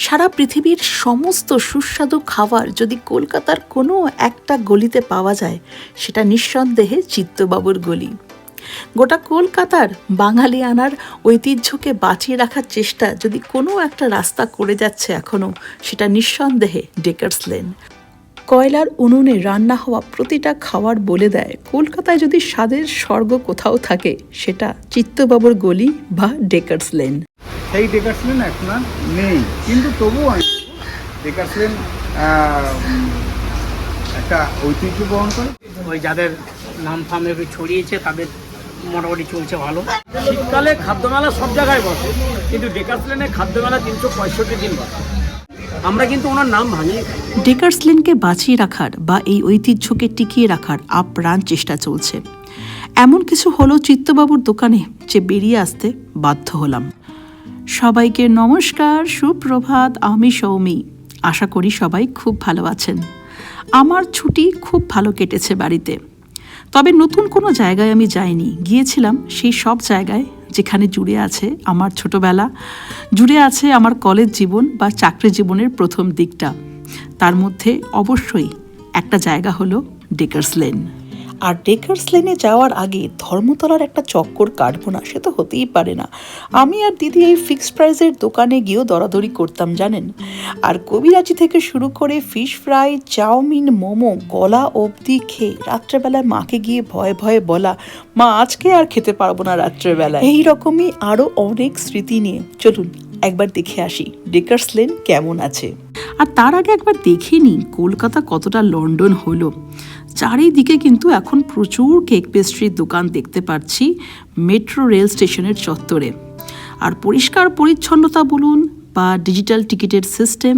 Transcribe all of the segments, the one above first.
সারা পৃথিবীর সমস্ত সুস্বাদু খাবার যদি কলকাতার কোনো একটা গলিতে পাওয়া যায়, সেটা নিঃসন্দেহে চিত্তবাবুর গলি। গোটা কলকাতার বাঙালি আনার ঐতিহ্যকে বাঁচিয়ে রাখার চেষ্টা যদি কোনো একটা রাস্তা করে যাচ্ছে এখনও সেটা নিঃসন্দেহে ডেকার্স লেন কয়লার উনুনে রান্না হওয়া প্রতিটা খাবার বলে দেয় কলকাতায় যদি স্বাদের স্বর্গ কোথাও থাকে সেটা চিত্তবাবুর গলি বা ডেকার্স লেন। সেই ডেকার্স লেন এখন আর নেই কিন্তু তবুও আমি ডেকার্সলেন একটা ঐতিহ্য বহন করে। ওই যাদের নাম ফাম একটু ছড়িয়েছে তাদের মোটামুটি চলছে ভালো। শীতকালে খাদ্যমেলা সব জায়গায় বসে কিন্তু ডেকার্সলেনে খাদ্যমেলা তিনশো পঁয়ষট্টি দিন বসে। আমরা কিন্তু ওনার নাম ভাঙি ডেকার্স লেনকে বাঁচিয়ে রাখার বা এই ঐতিহ্যকে টিকিয়ে রাখার আপ্রাণ চেষ্টা চলছে। এমন কিছু হলো চিত্তবাবুর দোকানে যে বেরিয়ে আসতে বাধ্য হলাম। সবাইকে নমস্কার, সুপ্রভাত, আমি সৌমি। আশা করি সবাই খুব ভালো আছেন। আমার ছুটি খুব ভালো কেটেছে বাড়িতে। তবে নতুন কোনো জায়গায় আমি যাইনি। গিয়েছিলাম সেই সব জায়গায় যেখানে জুড়ে আছে আমার ছোটবেলা, জুড়ে আছে আমার কলেজ জীবন বা চাকরি জীবনের প্রথম দিকটা। তার মধ্যে অবশ্যই একটা জায়গা হলো ডেকার্স লেন আর ডেকার্স লেনে যাওয়ার আগে ধর্মতলার একটা চক্কর কাটবো না, সে তো হতেই পারে না। আমি আর দিদি এই ফিক্সড প্রাইসের দোকানে গিয়েও দরাদরি করতাম, জানেন? আর কবিরাজি থেকে শুরু করে ফিশ ফ্রাই চাউমিন, মোমো গলা অবধি খেয়ে রাত্রেবেলায় মাকে গিয়ে ভয়ে ভয়ে বলা, মা, আজকে আর খেতে পারব না রাত্রেবেলায়। এই রকমই আরও অনেক স্মৃতি নিয়ে, চলুন একবার দেখে আসি ডেকার্স লেন কেমন আছে। আর তার আগে একবার দেখে নিই কলকাতা কতটা লন্ডন হলো। চারিদিকে কিন্তু এখন প্রচুর কেক পেস্ট্রির দোকান দেখতে পাচ্ছি মেট্রো রেল স্টেশনের চত্বরে। আর পরিষ্কার পরিচ্ছন্নতা বলুন বা ডিজিটাল টিকিটের সিস্টেম,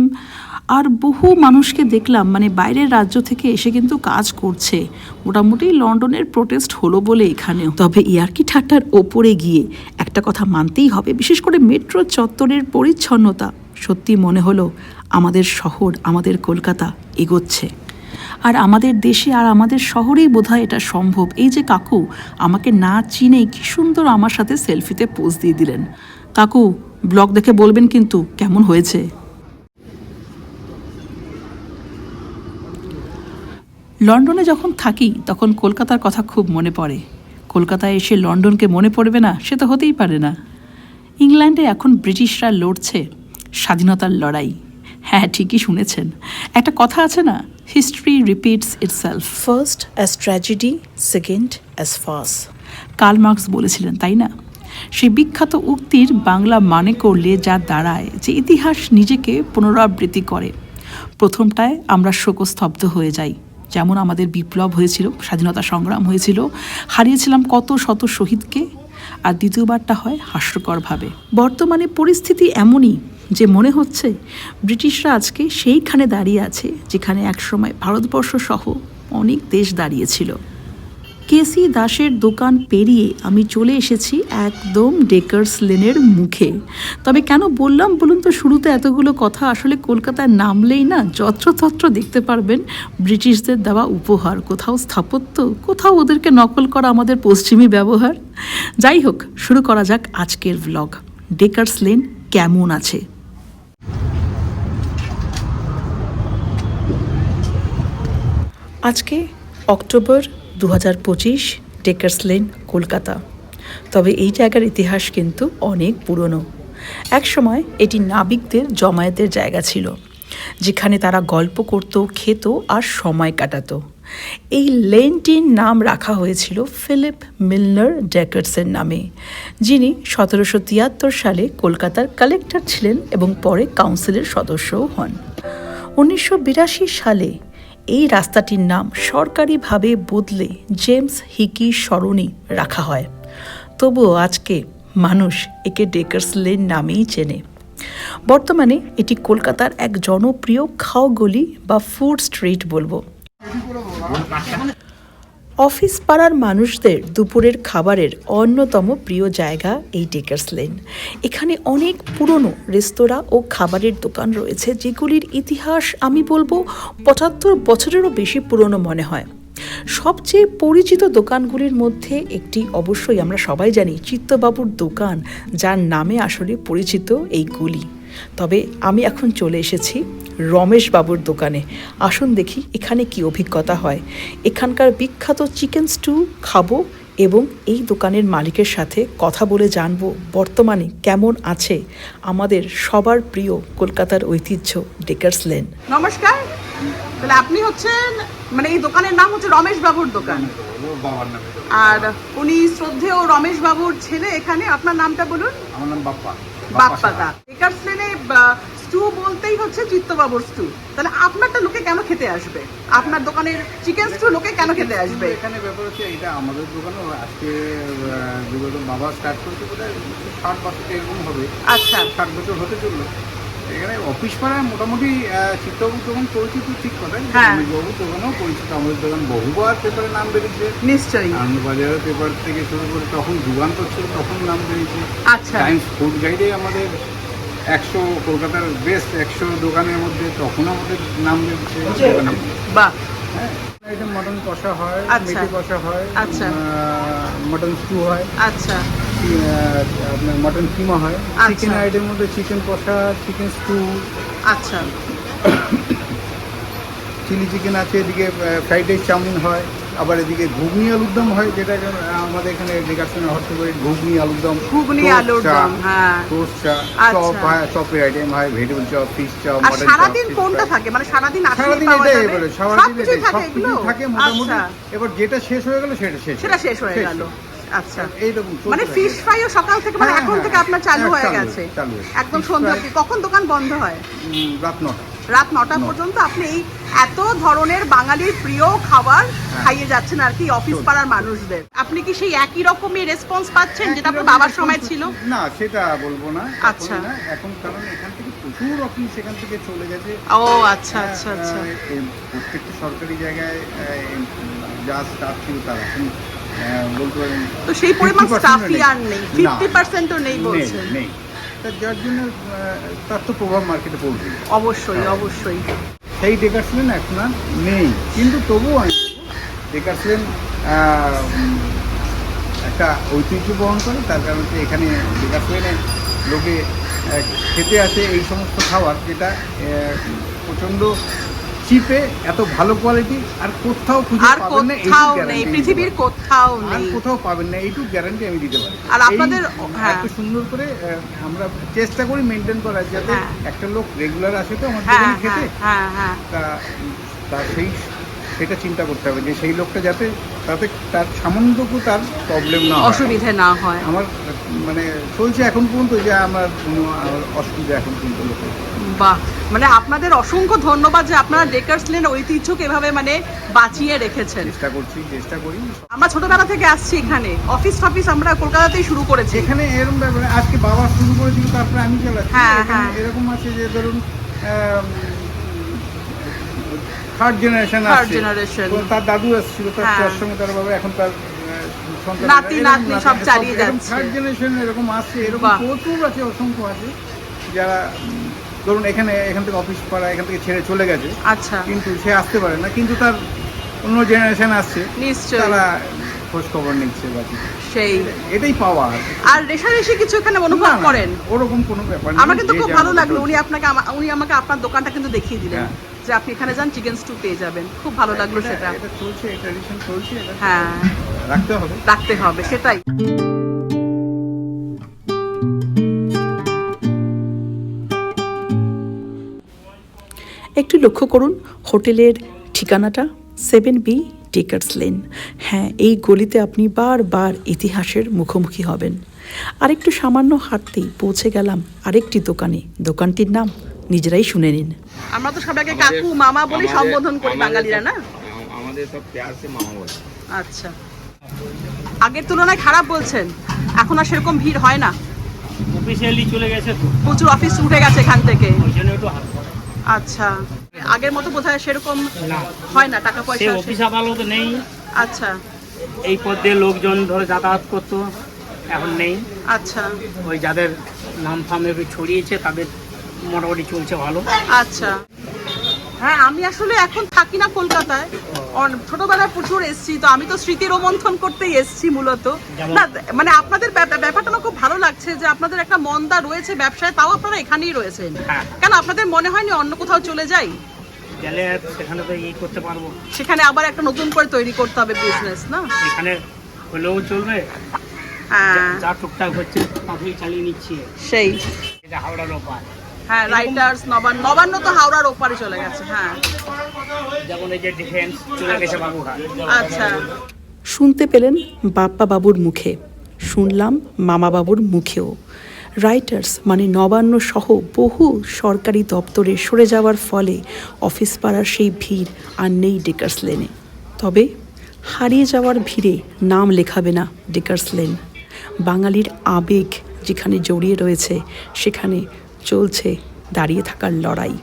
আর বহু মানুষকে দেখলাম মানে বাইরের রাজ্য থেকে এসে কিন্তু কাজ করছে। মোটামুটি লন্ডনের প্রোটেস্ট হলো বলে এখানেও। তবে ইয়ার্কি ঠাট্টার ওপরে গিয়ে একটা কথা মানতেই হবে, বিশেষ করে মেট্রো চত্বরের পরিচ্ছন্নতা। সত্যি মনে হলো আমাদের শহর, আমাদের কলকাতা এগোচ্ছে। আর আমাদের দেশে আর আমাদের শহরেই বোধহয় এটা সম্ভব। এই যে কাকু, আমাকে না চিনেই কি সুন্দর আমার সাথে সেলফিতে পোজ দিয়ে দিলেন। কাকু, ব্লগ দেখে বলবেন কিন্তু কেমন হয়েছে? লন্ডনে যখন থাকি, তখন কলকাতার কথা খুব মনে পড়ে। কলকাতায় এসে লন্ডনকে মনে পড়বে না, সে তো হতেই পারে না। ইংল্যান্ডে এখন ব্রিটিশরা লড়ছে স্বাধীনতার লড়াই। হ্যাঁ ঠিকই শুনেছেন। একটা কথা আছে না history repeats itself first as tragedy second as farce Karl Marx বলেছিলেন তাই না? সেই বিখ্যাত উক্তির বাংলা মানে করলে যা দাঁড়ায় যে ইতিহাস নিজেকে পুনরাবৃত্তি করে। প্রথমটায় আমরা শোকস্তব্ধ হয়ে যাই। যেমন আমাদের বিপ্লব হয়েছিল স্বাধীনতা সংগ্রাম হয়েছিল হারিয়েছিলাম কত শত শহীদকে আর দ্বিতীয়বারটা হয় হাস্যকরভাবে। বর্তমানে পরিস্থিতি এমনই যে মনে হচ্ছে ব্রিটিশরা আজকে সেইখানে দাঁড়িয়ে আছে, যেখানে একসময় ভারতবর্ষ সহ অনেক দেশ দাঁড়িয়েছিল। কেসি দাসের দোকান পেরিয়ে আমি চলে এসেছি একদম ডেকার্স লেনের মুখে। তবে কেন বললাম বলুন তো, শুরুতে এতগুলো কথা আসলে কলকাতায় নামলেই না, যত্রতত্র দেখতে পারবেন ব্রিটিশদের দেওয়া উপহার। কোথাও স্থাপত্য, কোথাও ওদেরকে নকল করা আমাদের পশ্চিমী ব্যবহার। যাই হোক, শুরু করা যাক আজকের ভ্লগ ডেকার্স লেন কেমন আছে? আজকে অক্টোবর দু হাজার পঁচিশ ডেকার্স লেন কলকাতা। তবে এই জায়গার ইতিহাস কিন্তু অনেক পুরনো। একসময় এটি নাবিকদের জমায়েতের জায়গা ছিল, যেখানে তারা গল্প করত, খেত আর সময় কাটাত। এই লেনটির নাম রাখা হয়েছিল ফিলিপ মিলনার ডেকার্সের নামে, যিনি সতেরোশো তিয়াত্তর সালে কলকাতার কালেক্টর ছিলেন এবং পরে কাউন্সিলের সদস্যও হন। উনিশশো বিরাশি সালে এই রাস্তাটির নাম সরকারিভাবে বদলে জেমস হিকি সরণি রাখা হয়। তবুও আজকে মানুষ একে ডেকার্স লেন নামেই চেনে। বর্তমানে এটি কলকাতার এক জনপ্রিয় খাওগলি বা ফুড স্ট্রিট বলব। অফিস পাড়ার মানুষদের দুপুরের খাবারের অন্যতম প্রিয় জায়গা এই টেকার্স লেন এখানে অনেক পুরনো রেস্তোরাঁ ও খাবারের দোকান রয়েছে, যেগুলির ইতিহাস আমি বলব পঁচাত্তর বছরেরও বেশি পুরনো মনে হয়। সবচেয়ে পরিচিত দোকানগুলির মধ্যে একটি অবশ্যই আমরা সবাই জানি, চিত্তবাবুর দোকান, যার নামে আসলে পরিচিত এই গুলি। তবে আমি এখন চলে এসেছি রমেশ বাবুর দোকানে। আসুন দেখি এখানে কি অভিজ্ঞতা হয়। এখানকার বিখ্যাত চিকেন স্টু খাব এবং এই দোকানের মালিকের সাথে কথা বলে জানব বর্তমানে কেমন আছে আমাদের সবার প্রিয় কলকাতার ঐতিহ্য ডেকার্স লেন। নমস্কার। তাহলে আপনি হচ্ছেন মানে এই দোকানের নাম হচ্ছে রমেশ বাবুর দোকান। আর উনি শ্রদ্ধেয় রমেশ বাবুর ছেলে এখানে। আপনার নামটা বলুন। আমার নাম বাপ্পা। বাপ্পাদা। বেকার স্টু বলতেই হচ্ছে চিত্তবাবুর স্টু তাহলে আপনারটা লোকে কেন খেতে আসবে? আপনার দোকানের চিকেন স্টু লোকে কেন খেতে আসবে? এখানে ব্যাপার হচ্ছে এটা আমাদের দোকানেও আজকে যেগুলো বাবা স্টার্ট করতে বোধ হয় ষাট বছর এরকম হবে। আচ্ছা। ষাট বছর হতে চলল। এখানে অফিস পাড়ায় মোটামুটি চিত্তবাবুর দোকান পরিচিত ঠিক কথা হ্যাঁ। বাবুর দোকানও পরিচিত আমাদের দোকান বহুবার পেপারে নাম বেরিয়েছে। নিশ্চয়ই। আনন্দবাজারের পেপার থেকে শুরু করে তখন যুগান্তর ছিল তখন নাম বেরিয়েছে। আচ্ছা। টাইমস ফুড গাইডে আমাদের একশো কলকাতার বেস্ট একশো দোকানের মধ্যে তখন আমাদের নাম বেরিয়েছে। দোকানে বাহ। হ্যাঁ মটন কষা হয় আচ্ছা। কষা হয় আচ্ছা। মটন স্টু হয়। আচ্ছা। আপনার মটন কিমা হয়? আচ্ছা। চিকেন আইটেমের মধ্যে চিকেন কষা চিকেন স্টু আচ্ছা। চিলি চিকেন আছে এদিকে ফ্রাইড রাইস চাউমিন হয় আবার এদিকে ঘুগনি আলুর দম হয় যেটা আমাদের এখানে হতে পারে ঘুগনি আলুর দম ঘুগনি আলুর দম, হ্যাঁ। টোস্ট চা আচ্ছা। চপ হয় চপের আইটেম হয় vegetable chop fish chop mutton সারাদিন চপ কোনটা থাকে? মানে সারাদিন আসলেই সারাদিন পাওয়া এটাই বলে সারাদিন সবকিছুই এটাই সব কিছু থাকে মোটামুটি। আচ্ছা। এবার যেটা শেষ হয়ে গেল সেটা শেষ সেটা শেষ হয়ে গেল। আচ্ছা। এইরকম মানে। ফিশ ফ্রাইও সকাল থেকে মানে হ্যাঁ, এখন হ্যাঁ, থেকে আপনার চালু হ্যাঁ, হয়ে গেছে। একদম সন্ধ্যা অবধি। কখন দোকান বন্ধ হয়? রাত নটা। রাত নটা পর্যন্ত আপনি এই এত ধরনের বাঙালির প্রিয় খাবার খাইয়ে যাচ্ছেন আর কি অফিস পাড়ার মানুষদের। আপনি কি সেই একই রকমই রেসপন্স পাচ্ছেন যেটা আপনার বাবার সময় ছিল? না সেটা বলব না আচ্ছা। এখন কারণ এখান থেকে প্রচুর অফিস এখান থেকে চলে গেছে। ও আচ্ছা আচ্ছা আচ্ছা। প্রত্যেকটা সরকারি জায়গায় যা স্টাফ ছিল তারা পারেন তো সেই পরিমাণ স্টাফই আর নেই। ফিফটি পার্সেন্টও নেই বলছেন। যার জন্য তার তো প্রভাব মার্কেটে পড়বে। অবশ্যই হ্যাঁ। অবশ্যই। সেই ডেকার্সলেন এখন আর নেই। কিন্তু তবুও আমি ডেকার্সলেন একটা ঐতিহ্য বহন করে। তার কারণ হচ্ছে এখানে ডেকার্সলেনে লোকে খেতে আসে এই সমস্ত খাবার যেটা প্রচণ্ড চিপে এত ভালো কোয়ালিটি আর কোথাও খুঁজে আর পাবেন না কোথাও নেই পৃথিবীর। কোথাও আর নেই কোথাও পাবেন না এইটুকু গ্যারান্টি আমি দিতে পারি আর আপনাদের- এই হ্যাঁ। এত সুন্দর করে আমরা চেষ্টা করি মেনটেন করার যাতে হ্যাঁ। একটা লোক রেগুলার আসে তো দোকানে হ্যাঁ খেতে হ্যাঁ হ্যাঁ তা তা সেই সেটা চিন্তা করতে হবে যে সেই লোকটা যাতে তাতে তার সামান্যটুকু তার প্রবলেম না। অসুবিধে না হয়। আমার মানে চলছে এখন পর্যন্ত যে আমার কোনো অসুবিধা এখন পর্যন্ত লোকের বাহ। মানে আপনাদের অসংখ্য ধন্যবাদ যে আপনারা ডেকার্স লেন ঐতিহ্যকে এভাবে মানে বাঁচিয়ে রেখেছেন। চেষ্টা করছি চেষ্টা করি। আমরা ছোটবেলা থেকে আসছি এখানে। অফিস টফিস আমরা কলকাতাতেই শুরু করেছি। এখানে এরকম ব্যাপারে আজকে বাবা শুরু করেছিল তারপরে আমি চলে হ্যাঁ, হ্যাঁ। এরকম আছে যে ধরুন থার্ড জেনারেশন generation। তো তার দাদু আসছিল তার হ্যাঁ। সঙ্গে তার বাবা এখন তার নাতি, নাতনি সব চালিয়ে যাচ্ছে। থার্ড জেনারেশন এরকম আসছে এরকম প্রচুর আছে অসংখ্য আছে। যারা ধরুন এখানে এখান থেকে অফিস পাড়া এখান থেকে ছেড়ে চলে গেছে। আচ্ছা। কিন্তু সে আসতে পারে না কিন্তু তার অন্য জেনারেশন আসছে। নিশ্চয়ই। তারা খোঁজ খবর নিচ্ছে বা কিছু। সেই। এটাই পাওয়া। আর রেশারেশি কিছু এখানে অনুভব করেন? ওরকম কোনো ব্যাপার আমার কিন্তু খুব ভালো লাগল উনি আপনাকে উনি আমাকে আপনার দোকানটা কিন্তু দেখিয়ে দিলেন। হ্যাঁ। যে আপনি এখানে যান চিকেন স্টু পেয়ে যাবেন। খুব ভালো লাগল সেটা। এটা চলছে ট্র্যাডিশন চলছে এটা হ্যাঁ। রাখতে হবে। রাখতে হবে সেটাই। একটু লক্ষ্য করুন হোটেলের ঠিকানাটা সেভেন বি টেকার্স লেন। হ্যাঁ এই গলিতে আপনি বারবার ইতিহাসের মুখোমুখি হবেন। আরেকটু সামান্য হাঁটতেই পৌঁছে গেলাম আরেকটি দোকানে। দোকানটির নাম নিজেরাই শুনে নিন। আমরা তো সবাইকে কাকু মামা বলি সম্বোধন করি বাঙালিরা না? আমাদের সব প্যার সে মামা বলে। আচ্ছা। আগের তুলনায় খারাপ বলছেন। এখন আর সেরকম ভিড় হয় না। অফিসিয়ালি চলে গেছে তো। প্রচুর অফিস উঠে গেছে এখান থেকে। ওই জন্য একটু হালকা আচ্ছা। আগের মতো বোধহয় সেরকম হয় না টাকা পয়সা। অফিস আদালত নেই। আচ্ছা। এই পদ দিয়ে লোকজন ধরে যাতায়াত করতো এখন নেই। আচ্ছা। ওই যাদের নাম ফাম ছড়িয়েছে তাদের মোটামুটি চলছে ভালো। আচ্ছা। হ্যাঁ আমি আসলে এখন থাকি না কলকাতায়। ছোটবেলায় প্রচুর এসছি তো আমি তো স্মৃতি রোমন্থন করতেই এসছি মূলত। না মানে আপনাদের ব্যাপারটা আমার খুব ভালো লাগছে যে আপনাদের একটা মন্দা রয়েছে ব্যবসায় তাও আপনারা এখানেই রয়েছেন। হ্যাঁ। কেন আপনাদের মনে হয়নি অন্য কোথাও চলে যাই? গেলে সেখানে তো ই করতে পারব। সেখানে আবার একটা নতুন করে তৈরি করতে হবে বিজনেস না? এখানে হলেও চলবে। হ্যাঁ। যা টুকটাক হচ্ছে চালিয়ে নিচ্ছি। সেই। এটা হাওড়ার ওপার। হ্যাঁ রাইটার্স নবান্ন নবান্ন তো হাওড়ার ওপারে চলে গেছে হ্যাঁ। যেমন এই যে ডিফেন্স চলে গেছে বাবুঘাট আচ্ছা। শুনতে পেলেন বাপ্পা বাবুর মুখে শুনলাম মামা বাবুর মুখেও। রাইটার্স মানে নবান্ন সহ বহু সরকারি দপ্তরে সরে যাওয়ার ফলে অফিস পাড়ার সেই ভিড় আর নেই ডেকার্স লেনে তবে হারিয়ে যাওয়ার ভিড়ে নাম লেখাবে না ডেকার্স লেন বাঙালির আবেগ যেখানে জড়িয়ে রয়েছে সেখানে চলছে দাঁড়িয়ে থাকার লড়াই।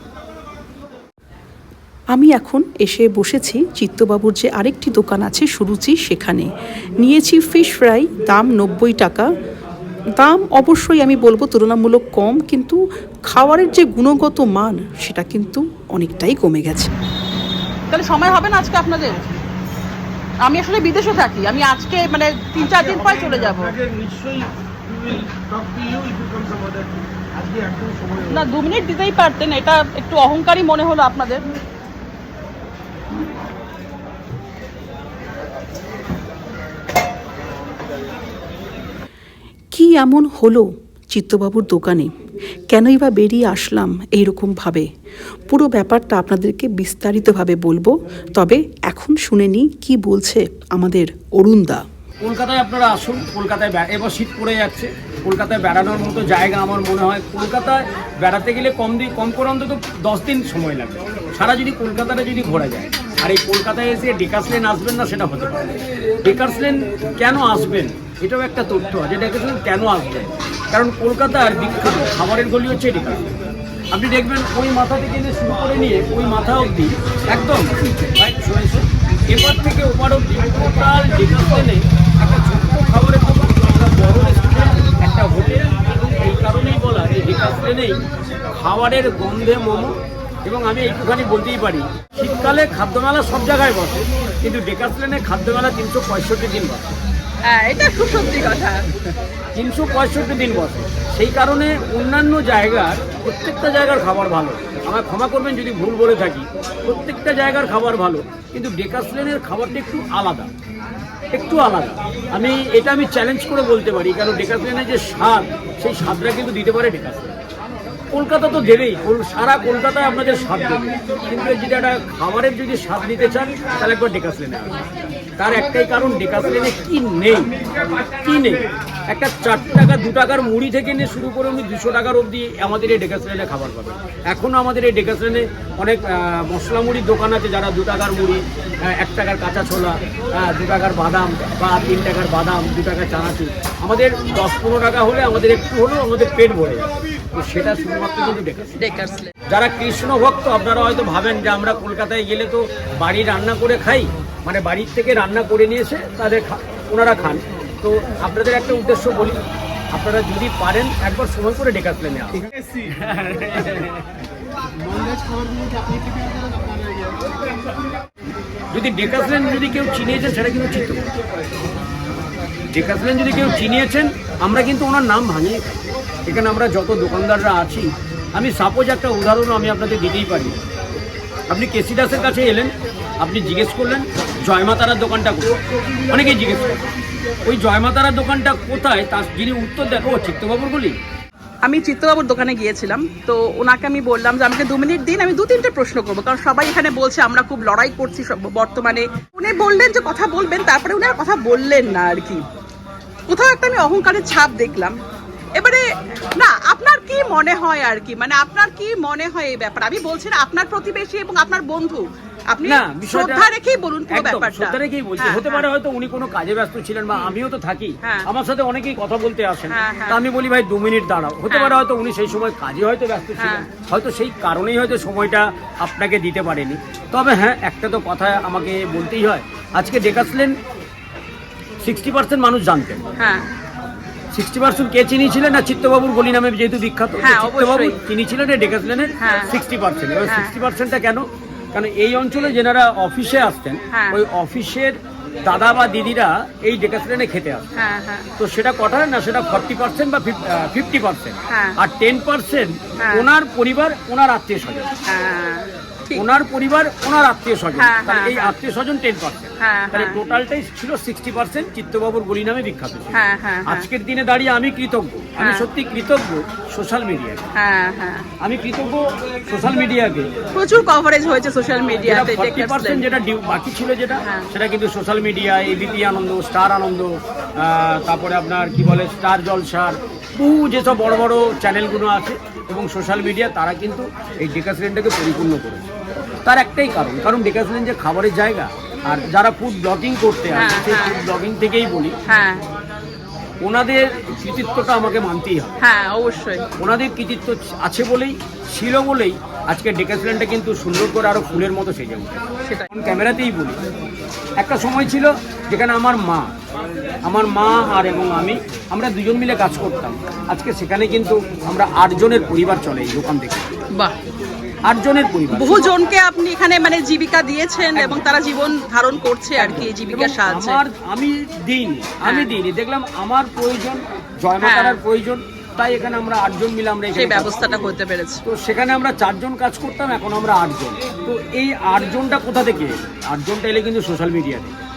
আমি এখন এসে বসেছি চিত্তবাবুর যে আরেকটি দোকান আছে সুরুচি সেখানে। নিয়েছি ফিশ ফ্রাই দাম নব্বই টাকা। দাম অবশ্যই আমি বলব তুলনামূলক কম কিন্তু খাবারের যে গুণগত মান সেটা কিন্তু অনেকটাই কমে গেছে। তাহলে সময় হবে না আজকে আপনাদের? আমি আসলে বিদেশে থাকি আমি আজকে মানে তিন চার দিন পরে চলে যাব। না দু মিনিট দিতেই পারতেন এটা একটু অহংকারী মনে হলো আপনাদের। কি এমন হলো চিত্তবাবুর দোকানে? কেনই বা বেরিয়ে আসলাম এইরকমভাবে পুরো ব্যাপারটা আপনাদেরকে বিস্তারিতভাবে বলব তবে এখন শুনে নিই কি বলছে আমাদের অরুণদা। কলকাতায় আপনারা আসুন কলকাতায় এবার শীত পড়ে যাচ্ছে। কলকাতায় বেড়ানোর মতো জায়গা আমার মনে হয়। কলকাতায় বেড়াতে গেলে কম দিন কম করে অন্তত দশ দিন সময় লাগবে। সারা যদি কলকাতাটা যদি ঘোরা যায়। আর এই কলকাতায় এসে ডেকাসলেন আসবেন না সেটা হতে পারে। ডেকাসলেন কেন আসবেন? এটাও একটা তথ্য আছে। ডেকাসলেন কেন আসবেন? কারণ কলকাতার বিখ্যাত খাবারের গলি হচ্ছে ডেকাসলেন আপনি দেখবেন ওই মাথা থেকে এনে শুরু করে নিয়ে ওই মাথা অবধি একদম? এবার থেকে ওপার অবধি টোটাল ডেকাসলেনে একটা ছোট্ট খাবারের দোকান একটা বড় রেস্টুরেন্ট একটা হোটেল। এবং এই কারণেই বলা এই ডেকাসলেনেই খাবারের গন্ধে মোমো এবং আমি একটুখানি বলতেই পারি শীতকালে খাদ্যমেলা সব জায়গায় বসে কিন্তু ডেকাসলেনে খাদ্যমেলা তিনশো পঁয়ষট্টি দিন বসে। হ্যাঁ এটা খুব সত্যি কথা। তিনশো পঁয়ষট্টি দিন বসে। সেই কারণে অন্যান্য জায়গার প্রত্যেকটা জায়গার খাবার ভালো। আমার ক্ষমা করবেন যদি ভুল বলে থাকি প্রত্যেকটা জায়গার খাবার ভালো কিন্তু ডেকাসলেনের খাবারটা একটু আলাদা। একটু আলাদা। আমি, এটা আমি চ্যালেঞ্জ করে বলতে পারি, কারণ ডেকাসলেনের যে স্বাদ, সেই স্বাদটা কিন্তু দিতে পারে ডেকাসলেন কলকাতা তো দেবেই সারা কলকাতায় আপনাদের স্বাদ দেবে। কিন্তু যদি একটা খাবারের যদি স্বাদ নিতে চান, তাহলে একবার ডেকাসলেনে আসবে তার একটাই কারণ ডেকাসলেনে কি নেই? কি নেই? একটা চার টাকা দু টাকার মুড়ি থেকে নিয়ে শুরু করে উনি দুশো টাকার অবধি আমাদের এই ডেকাসলেনে খাবার পাবেন। এখনও আমাদের এই ডেকাসলেনে অনেক মশলা মুড়ির দোকান আছে যারা দু টাকার মুড়ি এক টাকার কাঁচা ছোলা দু টাকার বাদাম বা তিন টাকার বাদাম দু টাকার চানাচুর। আমাদের দশ পনেরো টাকা হলে আমাদের একটু হলেও আমাদের পেট ভরে যায়। তো সেটা শুধুমাত্র কিন্তু ডেকাসলেন যারা কৃষ্ণ ভক্ত আপনারা হয়তো ভাবেন যে আমরা কলকাতায় গেলে তো বাড়ি রান্না করে খাই মানে বাড়ির থেকে রান্না করে নিয়ে এসে তাদের ওনারা খান। তো আপনাদের একটা উদ্দেশ্য বলি, আপনারা যদি পারেন, একবার সময় করে ডেকাস প্লেনে যদি ডেকাসলেন যদি কেউ চিনিয়েছেন, সেটা কিন্তু চিত্ত ডেকাসলেন যদি কেউ চিনিয়েছেন, আমরা কিন্তু ওনার নাম ভাঙিয়ে এখানে আমরা যত দোকানদাররা আছি, আমি সাপোজ একটা উদাহরণ আমি আপনাদের দিতেই পারি। আপনি কেসি দাসের কাছে এলেন, আপনি জিজ্ঞেস করলেন, জয়মাতারার দোকানটা কোথায়? অনেকেই জিজ্ঞেস করেন ওই জয়মাতারার দোকানটা কোথায়? তার যিনি উত্তর দেখো চিত্তবাবুর বলি আমি চিত্তবাবুর দোকানে গিয়েছিলাম, তো ওনাকে আমি বললাম যে আমাকে দু মিনিট দিন, আমি দু তিনটে প্রশ্ন করব, কারণ সবাই এখানে বলছে আমরা খুব লড়াই করছি সব- বর্তমানে। উনি বললেন যে কথা বলবেন, তারপরে উনি কথা বললেন না আর কি। কোথাও একটা আমি অহংকারের ছাপ দেখলাম। এবারে, না, আপনার কি মনে হয় আর কি? মানে আপনার কি মনে হয় এই ব্যাপার? আমি বলছি না, আপনার প্রতিবেশী এবং আপনার বন্ধু। আপনি শ্রদ্ধা রেখেই বলুন পুরো ব্যাপারটা শ্রদ্ধা রেখেই বলছি হ্যাঁ, হতে পারে হ্যাঁ। হয়তো উনি কোনো কাজে ব্যস্ত ছিলেন বা আমিও তো থাকি হ্যাঁ। আমার সাথে অনেকেই কথা বলতে আসেন। তা আমি বলি ভাই দু মিনিট দাঁড়াও হতে। পারে হয়তো উনি সেই সময় কাজে হয়তো ব্যস্ত ছিলেন হ্যাঁ। হয়তো সেই কারণেই হয়তো সময়টা আপনাকে দিতে পারেনি তবে হ্যাঁ একটা তো কথা আমাকে বলতেই হয় আজকে ডেকাসলেন সিক্সটি পার্সেন্ট মানুষ জানতেন হ্যাঁ সিক্সটি পার্সেন্ট কে চিনিয়েছিলেন না চিত্তবাবুর গলি নামে যেহেতু বিখ্যাত চিত্তবাবু। চিনিয়েছিলেন ডেকাসলেনের। সিক্সটি পার্সেন্ট এবার। সিক্সটি পার্সেন্টটা কেন কারণ এই অঞ্চলে যেনারা অফিসে আসতেন হ্যাঁ। ওই অফিসের দাদা বা দিদিরা এই ডেকাশ্রেনে খেতে আসতেন হ্যাঁ হ্যাঁ তো সেটা কটা না সেটা ফর্টি পার্সেন্ট বা ফিফটি পার্সেন্ট। আর টেন পার্সেন্ট। ওনার পরিবার ওনার আত্মীয় স্বজন ওনার পরিবার ওনার আত্মীয় স্বজন। হ্যাঁ, হ্যাঁ, এই হ্যাঁ। আত্মীয় স্বজন টেন পার্সেন্ট তাহলে। টোটালটাই ছিল সিক্সটি পার্সেন্ট চিত্তবাবুর গলি নামে বিখ্যাত আজকের দিনে দাঁড়িয়ে আমি কৃতজ্ঞ। আমি। সত্যি কৃতজ্ঞ সোশ্যাল মিডিয়াকে হ্যাঁ আমি কৃতজ্ঞ সোশ্যাল মিডিয়াকে প্রচুর কভারেজ হয়েছে সোশ্যাল মিডিয়াতে যেটা ডিউ- বাকি ছিল যেটা। সেটা কিন্তু social media ABP Ananda star Ananda তারপরে আপনার কি বলে স্টার জলসার বহু যেসব বড় বড় চ্যানেলগুলো আছে এবং সোশ্যাল মিডিয়া তারা কিন্তু এই ডেকাসলেন্টটাকে পরিপূর্ণ করেছে। তার একটাই কারণ। কারণ ডেকাসলেন্ট যে খাবারের জায়গা আর যারা ফুড ব্লগিং করতে আসে হ্যাঁ, সেই হ্যাঁ। ফুড ব্লগিং থেকেই বলি হ্যাঁ। ওনাদের কৃতিত্বটা আমাকে মানতেই হবে। হ্যাঁ অবশ্যই। ওনাদের কৃতিত্ব আছে বলেই ছিল বলেই আজকে ডেকাসলেন্টটা কিন্তু সুন্দর করে আরও ফুলের মতো সেজে উঠে এখন ক্যামেরাতেই বলি একটা সময় ছিল যেখানে আমার মা আমার মা আর এবং আমি আমরা দুজন মিলে কাজ করতাম। আজকে সেখানে কিন্তু আমরা আটজনের পরিবার চলে এই দোকান থেকে। বাহ। আটজনের পরিবার। বহু জনকে আপনি এখানে মানে জীবিকা দিয়েছেন এবং তারা জীবন ধারণ করছে আর কি জীবিকার সাহায্যে। আমার আমি দিইনি আমি হ্যাঁ। দিইনি। দেখলাম আমার প্রয়োজন জয় হ্যাঁ। প্রয়োজন তাই এখানে আমরা আটজন মিলে আমরা সেই ব্যবস্থাটা করতে পেরেছে। তো সেখানে আমরা চারজন কাজ করতাম এখন আমরা আটজন। তো এই আটজনটা কোথা থেকে? আটজনটা এলে কিন্তু সোশ্যাল মিডিয়া থেকে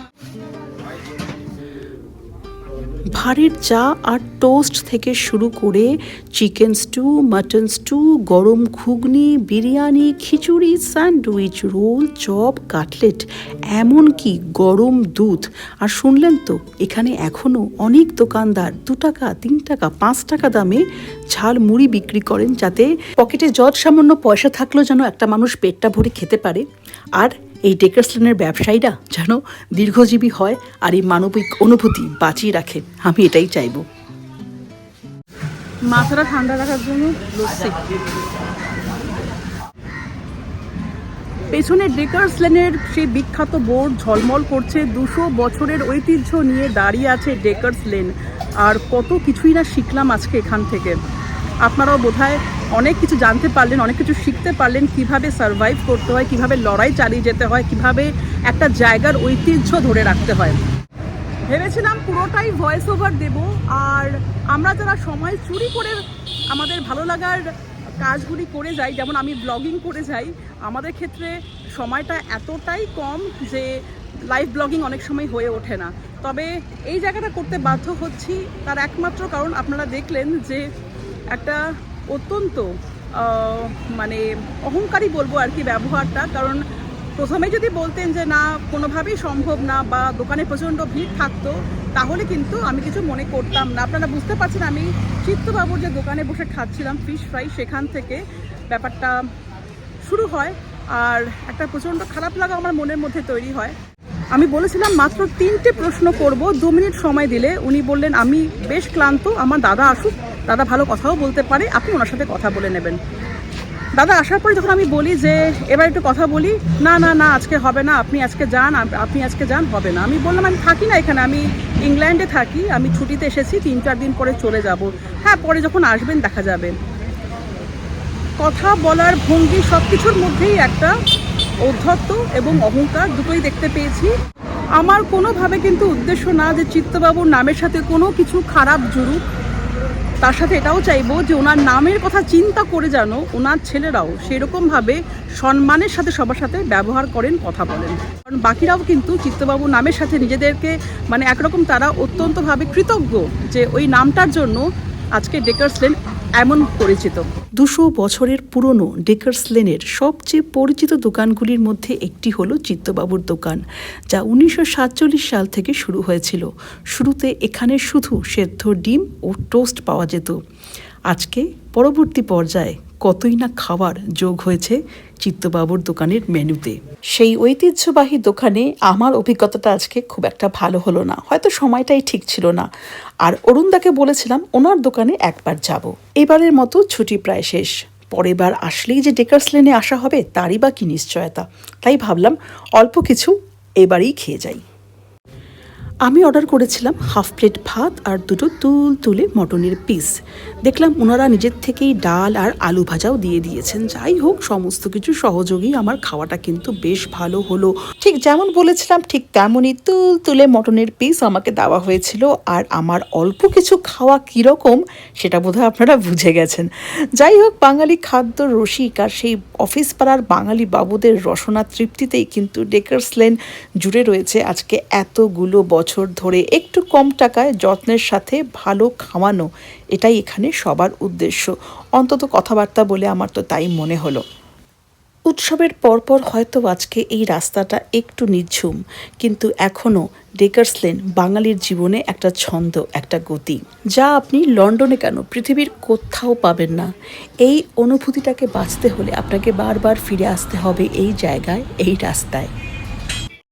ভারের চা আর টোস্ট থেকে শুরু করে চিকেন স্টু, মাটন স্টু, গরম ঘুগনি, biryani, khichdi, sandwich, roll, chop, cutlet, এমনকি গরম দুধ। আর শুনলেন তো, এখানে এখনও অনেক দোকানদার দু টাকা, তিন টাকা, পাঁচ টাকা দামে ঝাল মুড়ি বিক্রি করেন যাতে পকেটে যত সামান্য পয়সা থাকলেও যেন একটা মানুষ পেটটা ভরে খেতে পারে। আর এই ডেকার্সলেনের ব্যবসায়ীরা যেন দীর্ঘজীবী হয় আর এই মানবিক অনুভূতি বাঁচিয়ে রাখে, আমি এটাই চাইব। মাথাটা ঠান্ডা রাখার জন্য পেছনে ডেকার্স লেনের সেই বিখ্যাত বোর্ড ঝলমল করছে, দুশো বছরের ঐতিহ্য নিয়ে দাঁড়িয়ে আছে ডেকার্স লেন আর কত কিছুই না শিখলাম আজকে এখান থেকে। আপনারাও বোধহয় অনেক কিছু জানতে পারলেন, অনেক কিছু শিখতে পারলেন কীভাবে সার্ভাইভ করতে হয়, কীভাবে লড়াই চালিয়ে যেতে হয়, কীভাবে একটা জায়গার ঐতিহ্য ধরে রাখতে হয়। ভেবেছিলাম পুরোটাই ভয়েস ওভার দেব আর আমরা যারা সময় চুরি করে আমাদের ভালো লাগার কাজগুলি করে যাই, যেমন আমি ব্লগিং করে যাই, আমাদের ক্ষেত্রে সময়টা এতটাই কম যে লাইভ ব্লগিং অনেক সময় হয়ে ওঠে না। তবে এই জায়গাটা করতে বাধ্য হচ্ছি, তার একমাত্র কারণ আপনারা দেখলেন যে একটা অত্যন্ত মানে অহংকারী বলব আর কি ব্যবহারটা। কারণ প্রথমে যদি বলতেন যে, না, কোনোভাবেই সম্ভব না বা দোকানে প্রচণ্ড ভিড় থাকতো, তাহলে কিন্তু আমি কিছু মনে করতাম না। আপনারা বুঝতে পারছেন, আমি চিত্তবাবুর যে দোকানে বসে খাচ্ছিলাম ফিশ ফ্রাই সেখান থেকে ব্যাপারটা শুরু হয়। আর একটা প্রচণ্ড খারাপ লাগা আমার মনের মধ্যে তৈরি হয়। আমি বলেছিলাম, মাত্র তিনটে প্রশ্ন করব, দু মিনিট সময় দিলে। উনি বললেন, আমি বেশ ক্লান্ত, আমার দাদা আসুক। দাদা ভালো কথাও বলতে পারে, আপনি ওনার সাথে কথা বলে নেবেন। দাদা, আসার পরে যখন আমি বলি যে, এবার একটু কথা বলি, না না না, আজকে হবে না, আপনি আজকে যান আপনি আজকে যান, হবে না। আমি বললাম, আমি থাকি না এখানে, আমি ইংল্যান্ডে থাকি, আমি ছুটিতে এসেছি, তিন, চার দিন পরে চলে যাব। হ্যাঁ পরে যখন আসবেন, দেখা যাবে। কথা বলার ভঙ্গি সব কিছুর মধ্যেই একটা ঔদ্ধত্য এবং অহংকার দুটোই দেখতে পেয়েছি। আমার কোনোভাবে কিন্তু উদ্দেশ্য না যে চিত্তবাবুর নামের সাথে কোনো কিছু খারাপ জুড়ুক। তার সাথে এটাও চাইব যে ওনার নামের কথা চিন্তা করে যেন ওনার ছেলেরাও সেরকমভাবে সম্মানের সাথে সবার সাথে ব্যবহার করেন, কথা বলেন। কারণ বাকিরাও কিন্তু চিত্তবাবু নামের সাথে নিজেদেরকে মানে একরকম তারা অত্যন্তভাবে কৃতজ্ঞ যে ওই নামটার জন্য আজকে ডেকার্স লেন এমন পরিচিত। দুশো বছরের পুরনো ডেকার্স লেনের সবচেয়ে পরিচিত দোকানগুলির মধ্যে একটি হলো চিত্তবাবুর দোকান, যা উনিশশো সাতচল্লিশ সাল থেকে শুরু হয়েছিল। শুরুতে এখানে শুধু সেদ্ধ ডিম ও টোস্ট পাওয়া যেত। আজকে পরবর্তী পর্যায়ে কতই না খাবার যোগ হয়েছে চিত্তবাবুর দোকানের মেনুতে। সেই ঐতিহ্যবাহী দোকানে আমার অভিজ্ঞতাটা আজকে খুব একটা ভালো হলো না। হয়তো সময়টাই ঠিক ছিল না। আর অরুণদাকে বলেছিলাম, ওনার দোকানে একবার যাব। এবারের মতো ছুটি প্রায় শেষ। পরের বার আসলেই যে ডেকার্স লেনে আসা হবে, তারই বা কি নিশ্চয়তা? তাই ভাবলাম, অল্প কিছু এবারেই খেয়ে যাই। আমি অর্ডার করেছিলাম হাফ প্লেট ভাত আর দুটো তুল তুলে মটনের পিস। দেখলাম ওনারা নিজের থেকেই ডাল আর আলু ভাজাও দিয়ে দিয়েছেন। যাই হোক, সমস্ত কিছু সহযোগী। আমার খাওয়াটা কিন্তু বেশ ভালো হলো। ঠিক যেমন বলেছিলাম, ঠিক তেমনই তুল তুলে মটনের পিস আমাকে দেওয়া হয়েছিল। আর আমার অল্প কিছু খাওয়া কীরকম, সেটা বোধহয় আপনারা বুঝে গেছেন। যাই হোক, বাঙালি খাদ্য রসিক আর সেই অফিস পাড়ার বাঙালি বাবুদের রসনা তৃপ্তিতেই কিন্তু ডেকার্স লেন জুড়ে রয়েছে আজকে এতগুলো বছর ধরে। একটু কম টাকায়, যত্নের সাথে ভালো খাওয়ানো, এটাই এখানে সবার উদ্দেশ্য। অন্তত কথাবার্তা বলে আমার তো তাই মনে হলো। উৎসবের পরপর হয়তো আজকে এই রাস্তাটা একটু নিঝুম, কিন্তু এখনও ডেকার্স লেন বাঙালির জীবনে একটা ছন্দ, একটা গতি। যা আপনি লন্ডনে কেন, পৃথিবীর কোথাও পাবেন না। এই অনুভূতিটাকে বাঁচতে হলে আপনাকে বারবার ফিরে আসতে হবে এই জায়গায়, এই রাস্তায়।